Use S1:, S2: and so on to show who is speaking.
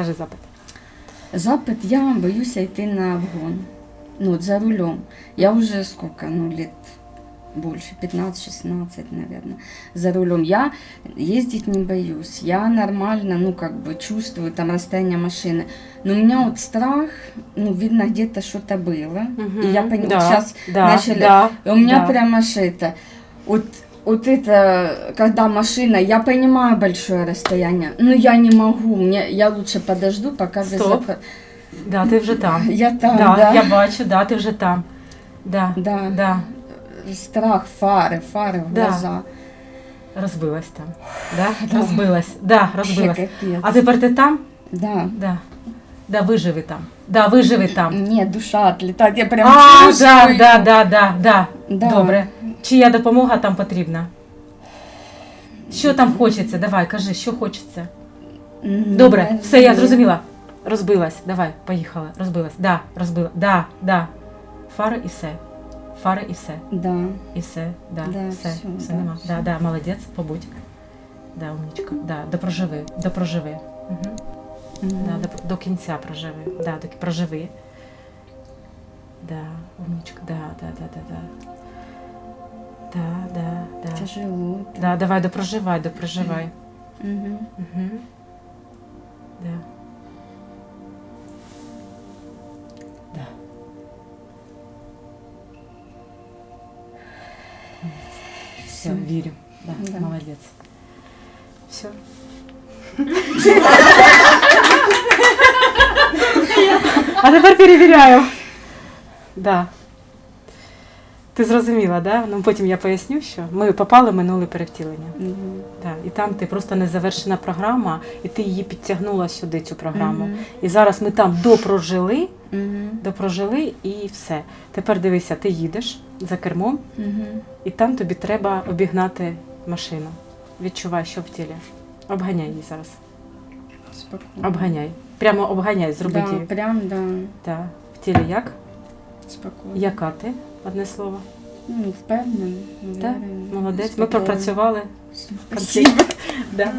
S1: Кажи запит.
S2: Запит, я боюсь йти на обгон. Ну, вот за рулем. Я уже сколько, ну, лет больше, 15-16, наверное, за рулем. Я ездить не боюсь. Я нормально, ну, как бы чувствую там расстояние машины. Но у меня вот страх, ну, видно, где-то что-то было. И я поняла,
S1: да,
S2: сейчас
S1: да,
S2: начали.
S1: Да,
S2: И у меня
S1: да.
S2: прямо аж это, вот, вот это, когда машина, я понимаю большое расстояние, но я не могу, мне, я лучше подожду, пока вы
S1: Стоп.
S2: запа-
S1: Да, ти вже там.
S2: Я там,
S1: да,
S2: да.
S1: Я бачу, да, ти вже там. Да,
S2: Да.
S1: да.
S2: Страх, фари, фари в
S1: Да.
S2: глаза.
S1: Розбилась там. Да? Розбилась. Да, розбилась.
S2: Вообще капец.
S1: А тепер ти там?
S2: Да.
S1: Да. Да, виживи там. Да, виживи там.
S2: Ні, душа отлітає, я прям
S1: А,
S2: чувствую.
S1: да, да, да, да, да.
S2: Да.
S1: Добре. Чия допомога там потрібна? Що там хочеться? Давай, кажи, що хочеться. Добре, все, я зрозуміла. Розбилась. Давай, поїхала. Розбилась. Да, розбила. Да, да. Фари і все. Фари і все.
S2: Да.
S1: І все. Да,
S2: Да,
S1: все.
S2: всё,
S1: все
S2: да,
S1: нема.
S2: всё.
S1: Да, да, молодець, побудь. Да, умнічка. Да, допроживи, допроживи. Угу. Да, до, до кінця проживи. Да, до, проживи. Да, умничка, да, да, да, да, да. Да, да, да.
S2: Тяжело.
S1: Да, давай, допроживай, допроживай.
S2: Угу.
S1: Угу. Да. Да. Все, вірю. Да,
S2: Да.
S1: молодець. Все. А тепер перевіряю. Да. Ти зрозуміла, да? Ну потім я поясню, що ми попали в минуле перевтілення.
S2: Угу.
S1: Так, і там ти просто незавершена програма, і ти її підтягнула сюди, цю програму.
S2: Мгм.
S1: І зараз ми там допрожили,
S2: Угу.
S1: допрожили і все. Тепер дивися, ти їдеш за кермом,
S2: Угу.
S1: і там тобі треба обігнати машину. Відчувай, що в тілі. Обганяй її зараз.
S2: Спокійно.
S1: Обганяй. Прямо обганяй, зроби
S2: Да,
S1: її.
S2: прям, да.
S1: Так. В тілі як?
S2: Спокійно.
S1: Яка ти? Одне слово.
S2: Ну, Впевнений.
S1: Так? Молодець. Ми пропрацювали.
S2: Спасибо.
S1: Да.